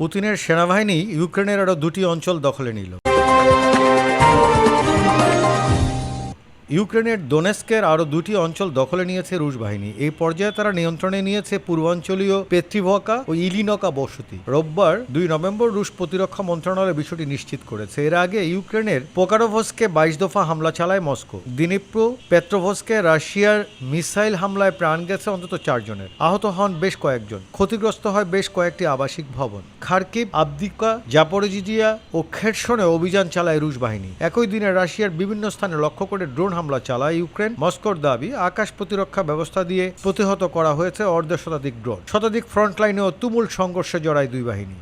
পুতিনের সেনাবাহিনী ইউক্রেনের আরও দুটি অঞ্চল দখলে নিল। ইউক্রেনের দোনেস্কের আরও দুটি অঞ্চল দখলে নিয়েছে রুশ বাহিনী। এই পর্যায়ে তারা নিয়ন্ত্রণে নিয়েছে পূর্বাঞ্চলীয় পেত্রিভকা ও ইলিনকা বসতি। রোববার দুই নভেম্বর রুশ প্রতিরক্ষা মন্ত্রণালয় বিষয়টি নিশ্চিত করেছে। এর আগে ইউক্রেনের পোকারোভস্কে বাইশ দফা হামলা চালায় মস্কো। দিনিপ্রো পেট্রোভস্কে রাশিয়ার মিসাইল হামলায় প্রাণ গেছে অন্তত চারজনের। আহত হন বেশ কয়েকজন। ক্ষতিগ্রস্ত হয় বেশ কয়েকটি আবাসিক ভবন। খার্কিভ আবদিকা জাপোরেজিজিয়া ও খেটসনে অভিযান চালায় রুশ বাহিনী। একই দিনে রাশিয়ার বিভিন্ন স্থানে লক্ষ্য করে ড্রোন হামলা চালায় ইউক্রেন, মস্কোর দাবি আকাশ প্রতিরক্ষা ব্যবস্থা দিয়ে প্রতিহত করা হয়েছে অর্ধ শতাধিক ড্রোন। শতাধিক ফ্রন্টলাইনেও তুমুল সংঘর্ষে জড়ায় দুই বাহিনী।